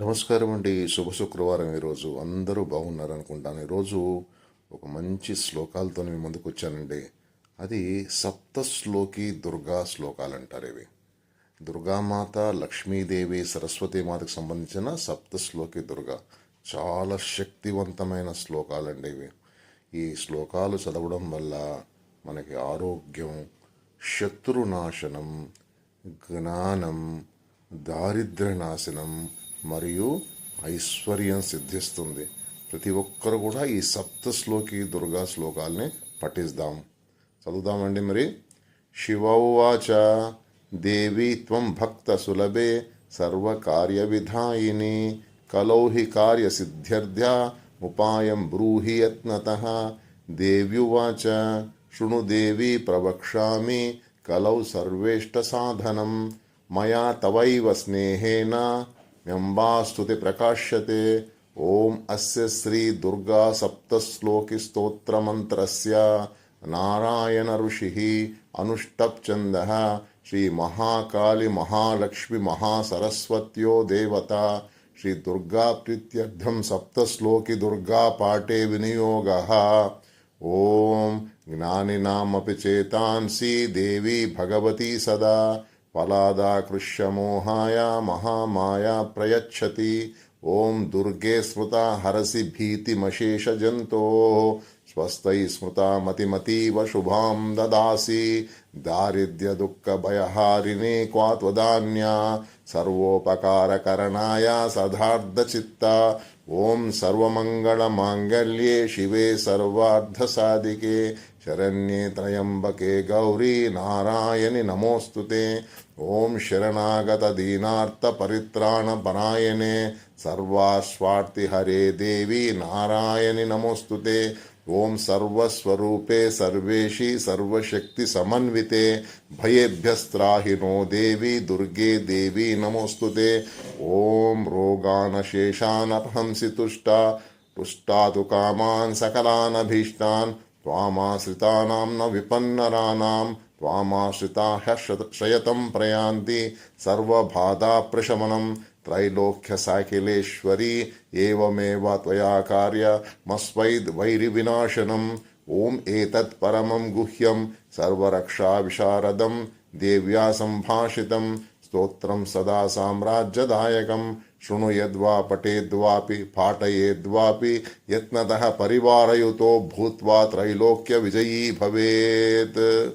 నమస్కారం అండి. శుభ శుక్రవారం ఈరోజు. అందరూ బాగున్నారు అనుకుంటాను ఈరోజు ఒక మంచి శ్లోకాలతో మీ ముందుకు వచ్చానండి. అది సప్తశ్లోకి దుర్గా శ్లోకాలు అంటారు ఇవి. దుర్గామాత లక్ష్మీదేవి సరస్వతి మాతకు సంబంధించిన సప్తశ్లోకి దుర్గా. చాలా శక్తివంతమైన శ్లోకాలండి ఇవి. ఈ శ్లోకాలు చదవడం వల్ల మనకి ఆరోగ్యం శత్రునాశనం జ్ఞానం దారిద్ర్యనాశనం మరియు ఐశ్వర్యం సిద్ధిస్తుంది. ప్రతి ఒక్కరు కూడా ఈ సప్త శ్లోకి దుర్గా శ్లోకాల్ని పఠిస్తాం చదువుదామండి మరి. శివౌవాచ దేవి త్వం భక్త సులభే సర్వకార్య విధాయిని కలౌహి కార్య సిద్ధ్యర్థ్య ఉపాయం బ్రూహి యత్నత. దేవ్యువాచ శృణు దేవి ప్రవక్ష్యామి కలౌ సర్వేష్ట సాధనం మయా తవైవ స్నేహేన ब्रह्मास्तुति प्रकाश्यते। ओम अस्य श्री दुर्गा सप्तश्लोकि स्त्रोत्र मंत्र नारायण ऋषि अनुष्टपचंद श्री महाकाली महालक्ष्मी महासरस्वत्यो देवता। श्री दुर्गा प्रीत्यर्थम सप्तश्लोकी दुर्गा पाठे विनियोग। ओम ज्ञानीनामपि चेतांसी देवी भगवती सदा। पलादाकृष्य मोहाया महामाया प्रयच्छति। ॐ दुर्गे स्मृता हरसि भीतिमशेषजन्तोः। ಸ್ವಸ್ಥೈ ಸ್ಮೃತ ಮತಿಮತೀವ ಶುಭಾಂ ದದಾಸಿ. ದಾರಿದ್ರ್ಯ ದುಃಖ ಭಯಹಾರಿಣಿ ಕ್ವಾತ್ವದಾನ್ಯ ಸರ್ವೋಪಕಾರ ಕರಣಾಯ ಸದಾರ್ಧ ಚಿತ್ತ ಓಂ ಸರ್ವಮಂಗಳ ಸರ್ವಮಂಗಳಮಾಂಗಲ್ಯೆ ಶಿವೆ ಸರ್ವಾರ್ಧಸಾಧಿಕೆ ಶರಣ್ಯೆ ತ್ರಯಂಬಕೆ ಗೌರಿ ನಾರಾಯಣಿ ನಮೋಸ್ತುತೆ. ಓಂ ಶರಣಾಗತ ದೀನಾರ್ಥ ಪರಿತ್ರಾಣ ಪರಾಯಣೆ. ಸರ್ವಾಸ್ವಾರ್ಥಿ ಹರೇ ದೇವಿ ನಾರಾಯಣಿ ನಮೋಸ್ತುತೆ. ఓం సర్వస్వరూపే సర్వేషి సర్వశక్తి సమన్వితే భయేభ్యస్త్రాహినో దేవి దుర్గే దేవి నమోస్తుతే. ఓం రోగానశేషానపహంసితుష్ట తుష్టాతు కామాన్ సకలానభీష్టాన్ త్వామాశ్రితానాం న విపన్నరానాం त्वामाश्रिता ह्यशयतं प्रयान्ति सर्वबाधाप्रशमनं त्रैलोक्यसाकिलेश्वरी एवमेव त्वया कार्यमस्वैद्वैरिविनाशनम् ॐ एतत् परमं गुह्यं सर्वरक्षाविशारदं। देव्या सम्भाषितं स्तोत्रं सदा साम्राज्यदायकं। शृणु यद्वा पठेद्वापि पाठयेद्वापि यत्नतः परिवारयुतो भूत्वा त्रैलोक्य विजयी भवेत्।